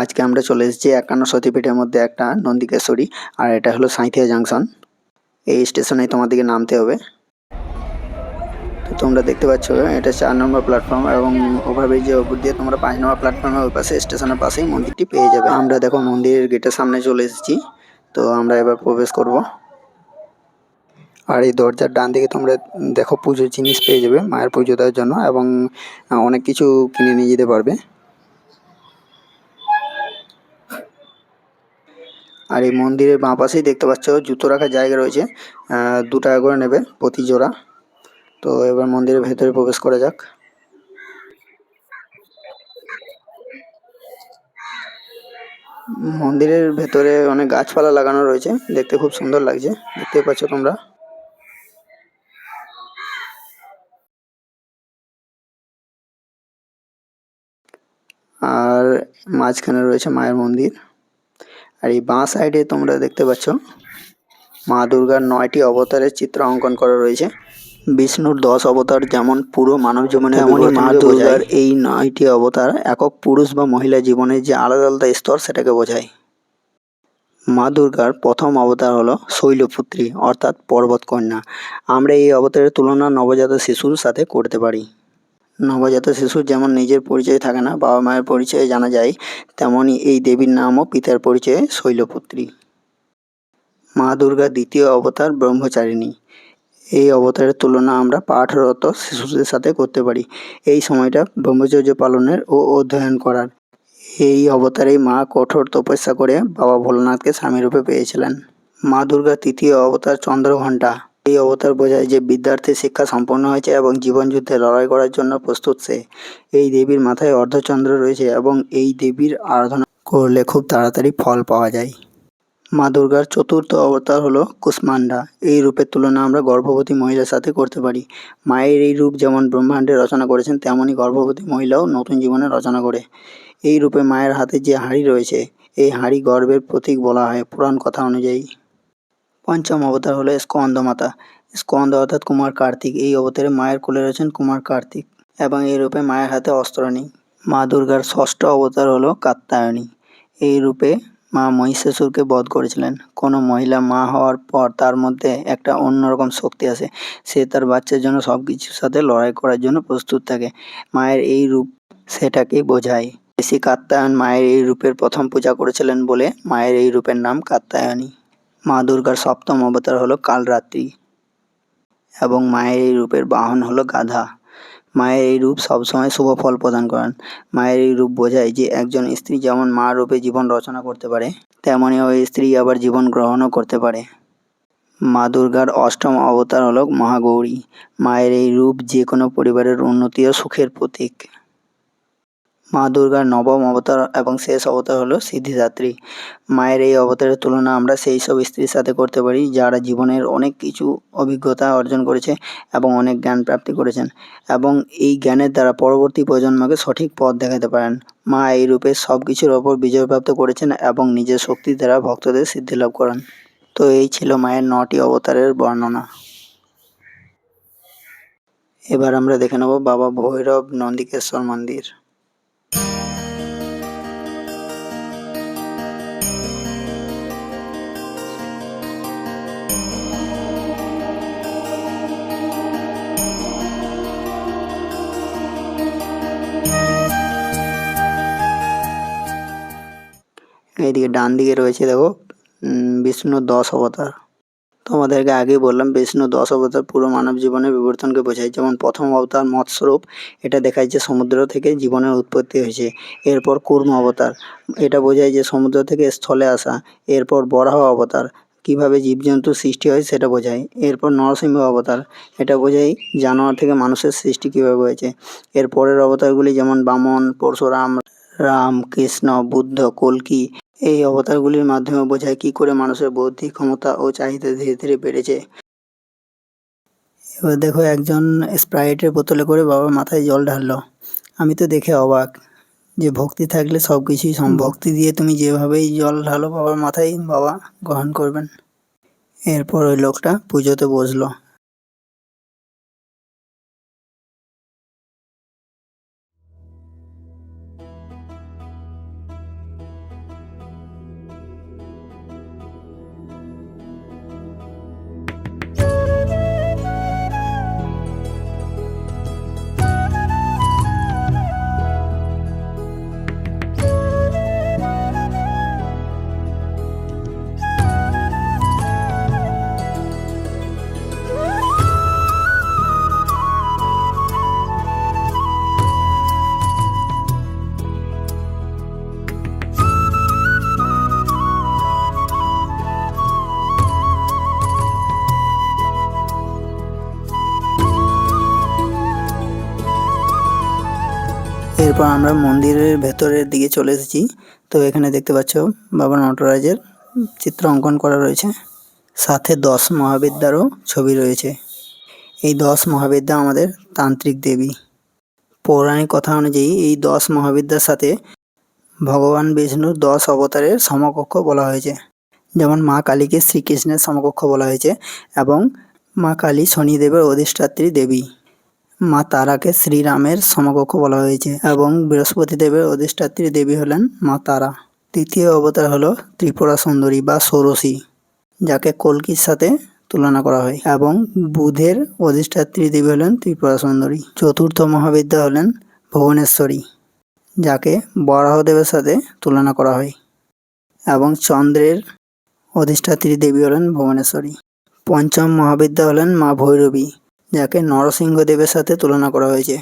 আজকে আমরা চলে এসেছি একান্ন সতীপীঠের মধ্যে একটা নন্দিকেশ্বরী আর এটা হলো সাঁইথিয়া জাংশন। এই স্টেশনে তোমাদেরকে নামতে হবে। তো তোমরা দেখতে পাচ্ছ, এটা চার নম্বর প্ল্যাটফর্ম এবং ওভারব্রিজের ওপর দিয়ে তোমরা পাঁচ নম্বর প্ল্যাটফর্মের ওই পাশে স্টেশনের পাশেই মন্দিরটি পেয়ে যাবে। আমরা দেখো মন্দিরের গেটের সামনে চলে এসেছি। তো আমরা এবার প্রবেশ করব। আর এই দরজার ডান দিকে তোমরা দেখো পুজোর জিনিস পেয়ে যাবে, মায়ের পুজো দেওয়ার জন্য এবং অনেক কিছু কিনে নিয়ে যেতে পারবে। আর এই মন্দিরের বাঁ পাশেই দেখতে পাচ্ছ জুতো রাখার জায়গা রয়েছে। দু টাকা করে নেবে প্রতি জোড়া। তো এবার মন্দিরের ভেতরে প্রবেশ করা যাক। মন্দিরের ভেতরে অনেক গাছপালা লাগানো রয়েছে। দেখতে খুব সুন্দর লাগছে। দেখতে পাচ্ছ তোমরা। আর মাঝখানে রয়েছে মায়ের মন্দির। আর এই বাঁ সাইডে তোমরা দেখতে পাচ্ছ মা দুর্গার নয়টি অবতারের চিত্র অঙ্কন করা রয়েছে। বিষ্ণুর দশ অবতার যেমন পুরো মানব জীবনে তেমনই মা দুর্গার এই নয়টি অবতার একক পুরুষ বা মহিলা জীবনের যে আলাদা আলাদা স্তর সেটাকে বোঝায়। মা দুর্গার প্রথম অবতার হলো শৈলপুত্রী অর্থাৎ পর্বতকন্যা। আমরা এই অবতারের তুলনা নবজাত শিশুর সাথে করতে পারি। নবজাত শিশুর যেমন নিজের পরিচয় থাকে না, বাবা মায়ের পরিচয়ে জানা যায় তেমনই এই দেবীর নামও পিতার পরিচয়ে শৈলপুত্রী। মা দুর্গা দ্বিতীয় অবতার ব্রহ্মচারিণী। এই অবতারের তুলনা আমরা পাঠরত শিশুদের সাথে করতে পারি। এই সময়টা ব্রহ্মচর্য পালনের ও অধ্যয়ন করার। এই অবতারেই মা কঠোর তপস্যা করে বাবা ভোলানাথকে স্বামীরূপে পেয়েছিলেন। মা দুর্গা তৃতীয় অবতার চন্দ্রঘণ্টা। এই অবতার বোঝায় যে বিদ্যার্থীর শিক্ষা সম্পন্ন হয়েছে এবং জীবনযুদ্ধে লড়াই করার জন্য প্রস্তুত সে। এই দেবীর মাথায় অর্ধচন্দ্র রয়েছে এবং এই দেবীর আরাধনা করলে খুব তাড়াতাড়ি ফল পাওয়া যায়। মা দুর্গার চতুর্থ অবতার হলো কুষ্মান্ডা এই রূপের তুলনা আমরা গর্ভবতী মহিলার সাথে করতে পারি। মায়ের এই রূপ যেমন ব্রহ্মাণ্ডে রচনা করেছেন, তেমনই গর্ভবতী মহিলাও নতুন জীবনে রচনা করে। এই রূপে মায়ের হাতে যে হাঁড়ি রয়েছে, এই হাঁড়ি গর্বের প্রতীক বলা হয় পুরাণ কথা অনুযায়ী। পঞ্চম অবতার হলো স্কন্দ মাতা। স্কন্দ অর্থাৎ কুমার কার্তিক। এই অবতারে মায়ের কোলে রয়েছেন কুমার কার্তিক এবং এই রূপে মায়ের হাতে অস্ত্র নেই মা দুর্গার ষষ্ঠ অবতার হলো কাত্তায়নী এই রূপে মা মহিষাসুরকে বধ করেছিলেন। কোনো মহিলা মা হওয়ার পর তার মধ্যে একটা অন্যরকম শক্তি আসে। সে তার বাচ্চার জন্য সব কিছুর সাথে লড়াই করার জন্য প্রস্তুত থাকে। মায়ের এই রূপ সেটাকেই বোঝায়। ঋষি কাত্তায়ন মায়ের এই রূপের প্রথম পূজা করেছিলেন বলে মায়ের এই রূপের নাম কাত্তায়নী মা দুর্গার সপ্তম অবতার হলো কালরাত্রি এবং মায়ের এই রূপের বাহন হলো গাধা। মায়ের এই রূপ সবসময় শুভ ফল প্রদান করেন। মায়ের এই রূপ বোঝায় যে একজন স্ত্রী যেমন মা রূপে জীবন রচনা করতে পারে তেমনই ওই স্ত্রী আবার জীবন গ্রহণও করতে পারে। মা দুর্গার অষ্টম অবতার হলো মহাগৌরী। মায়ের এই রূপ যে কোনো পরিবারের উন্নতি ও সুখের প্রতীক। মা দুর্গার নবম অবতার এবং শেষ অবতার হলো সিদ্ধিদাত্রী। মায়ের এই অবতারের তুলনা আমরা সেই সব স্ত্রীর সাথে করতে পারি, যারা জীবনের অনেক কিছু অভিজ্ঞতা অর্জন করেছে এবং অনেক জ্ঞান প্রাপ্তি করেছেন এবং এই জ্ঞানের দ্বারা পরবর্তী প্রজন্মকে সঠিক পথ দেখাতে পারেন। মা এই রূপে সব কিছুর ওপর বিজয়প্রাপ্ত করেছেন এবং নিজের শক্তি দ্বারা ভক্তদের সিদ্ধি লাভ করেন। তো এই ছিল মায়ের নটি অবতারের বর্ণনা। এবার আমরা দেখে নেব বাবা ভৈরব নন্দিকেশ্বর মন্দির। এইদিকে ডান দিকে রয়েছে দেখো উম, বিষ্ণুর দশ অবতার। তোমাদেরকে আগেই বললাম বিষ্ণু দশ অবতার পুরো মানব জীবনের বিবর্তনকে বোঝায়। যেমন প্রথম অবতার মৎস্যরূপ এটা দেখায় যে সমুদ্র থেকে জীবনের উৎপত্তি হয়েছে। এরপর কুর্ম অবতার এটা বোঝায় যে সমুদ্র থেকে স্থলে আসা। এরপর বরাহ অবতার কীভাবে জীবজন্তু সৃষ্টি হয় সেটা বোঝায়। এরপর নরসিংহ অবতার এটা বোঝায় জানোয়ার থেকে মানুষের সৃষ্টি কীভাবে হয়েছে। এর পরের অবতারগুলি যেমন বামন পরশুরাম রাম কৃষ্ণ বুদ্ধ কল্কি এই অবতারগুলির মাধ্যমে বোঝায় কী করে মানুষের বৌদ্ধিক ক্ষমতা ও চাহিদা ধীরে ধীরে বেড়েছে। এবার দেখো একজন স্প্রাইটের বোতলে করে বাবার মাথায় জল ঢাললো। আমি তো দেখে অবাক যে ভক্তি থাকলে সব কিছুই সম্ভব। ভক্তি দিয়ে তুমি যেভাবেই জল ঢালো বাবার মাথায়, বাবা গ্রহণ করবেন। এরপর ওই লোকটা পুজোতে বসল। এরপর আমরা মন্দিরের ভেতরের দিকে চলে এসেছি। তো এখানে দেখতে পাচ্ছ বাবা নটরাজের চিত্র অঙ্কন করা রয়েছে। সাথে দশ মহাবিদ্যারও ছবি রয়েছে। এই দশ মহাবিদ্যা আমাদের তান্ত্রিক দেবী। পৌরাণিক কথা অনুযায়ী এই দশ মহাবিদ্যার সাথে ভগবান বিষ্ণুর দশ অবতারের সমকক্ষ বলা হয়েছে। যেমন মা কালীকে শ্রীকৃষ্ণের সমকক্ষ বলা হয়েছে এবং মা কালী শনিদেবের অধিষ্ঠাত্রী দেবী। মা তারাকে শ্রীরামের সমকক্ষ বলা হয়েছে এবং বৃহস্পতি দেবের অধিষ্ঠাত্রী দেবী হলেন মা তারা। তৃতীয় অবতার হলো ত্রিপুরা সুন্দরী বা ষোড়শী, যাকে কল্কির সাথে তুলনা করা হয় এবং বুধের অধিষ্ঠাত্রী দেবী হলেন ত্রিপুরা সুন্দরী। চতুর্থ মহাবিদ্যা হলেন ভুবনেশ্বরী, যাকে বরাহদেবের সাথে তুলনা করা হয় এবং চন্দ্রের অধিষ্ঠাত্রী দেবী হলেন ভুবনেশ্বরী। পঞ্চম মহাবিদ্যা হলেন মা ভৈরবী যাকে নরসিংহ দেবের সাথে তুলনা করা হয়েছে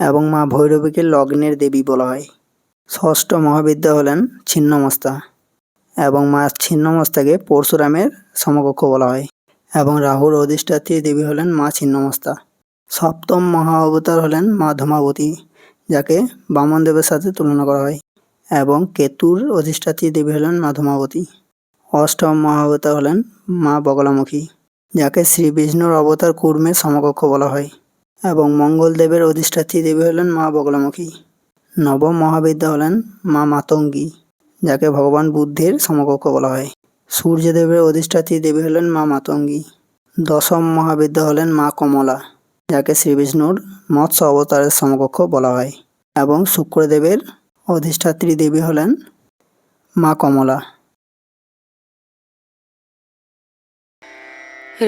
এবং মা ভৈরবীকে লগ্নের দেবী বলা হয়। ষষ্ঠ মহাবিদ্যা হলেন ছিন্নমস্তা এবং মা ছিন্নমস্তাকে পরশুরামের সমকক্ষ বলা হয় এবং রাহুর অধিষ্ঠাত্রী দেবী হলেন মা ছিন্নমস্তা। সপ্তম মহা অবতার হলেন মা ধূমাবতী, যাকে বামন দেবের সাথে তুলনা করা হয় এবং কেতুর অধিষ্ঠাত্রী দেবী হলেন মা ধূমাবতী। অষ্টম মহাবতার হলেন মা বগলামুখী। যাকে শ্রী বিষ্ণুর অবতার কুর্মের সমকক্ষ বলা হয় এবং মঙ্গলদেবের অধিষ্ঠাত্রী দেবী হলেন মা বগলামুখী। নবম মহাবিদ্যা হলেন মা মাতঙ্গী, যাকে ভগবান বুদ্ধের সমকক্ষ বলা হয়। সূর্যদেবের অধিষ্ঠাত্রী দেবী হলেন মা মাতঙ্গী, দশম মহাবিদ্যা হলেন মা কমলা, যাকে শ্রী বিষ্ণুর মৎস্য অবতারের সমকক্ষ বলা হয়। এবং শুক্রদেবের অধিষ্ঠাত্রী দেবী হলেন মা কমলা। চলো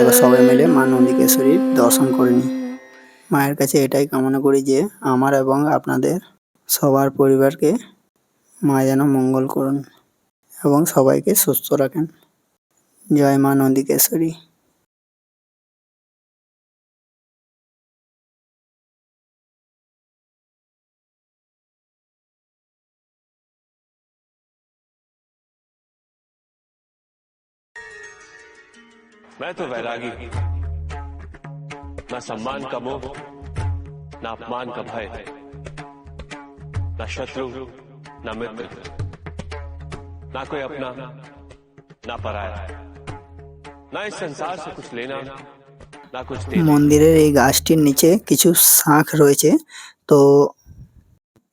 এবার সবাই মিলে মা নন্দিকেশ্বরীর দর্শন করে নিই। মায়ের কাছে এটাই কামনা করি যে আমার এবং আপনাদের সবার পরিবারকে মা যেন মঙ্গল করুন এবং সবাইকে সুস্থ রাখেন। জয় মা নন্দিকেশ্বরী मैं तो वैरागी हूं ना सम्मान का मोह ना अपमान का भय ना शत्रु ना मित्र ना कोई अपना ना पराया ना इस संसार से कुछ लेना ना कुछ देना মন্দিরের এই গাছটির নিচে কিছু শাঁখ রয়েছে তো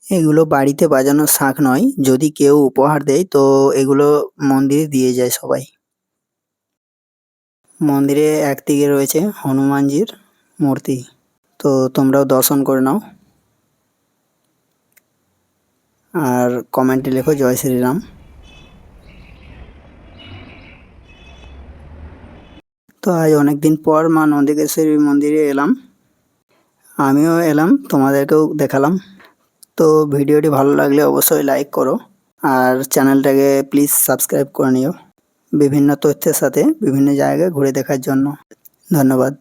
এগুলো বাড়িতে বাজানো শাঁখ নয় যদি কেউ উপহার দেয় তো এগুলো মন্দিরে দিয়ে যায় সবাই মন্দিরে একদিকে রয়েছে হনুমানজির মূর্তি। তো তোমরাও দর্শন করে নাও। আর কমেন্টে লেখো, জয় শ্রীরাম। তো আজ অনেক দিন পর মা নন্দিকেশ্বরী মন্দিরে এলাম। আমিও এলাম, তোমাদেরকেও দেখালাম। তো ভিডিওটি ভালো লাগলে অবশ্যই লাইক করো, আর চ্যানেলটাকে প্লিজ সাবস্ক্রাইব করে নিও। বিভিন্ন তথ্যের সাথে বিভিন্ন জায়গায় ঘুরে দেখার জন্য। ধন্যবাদ।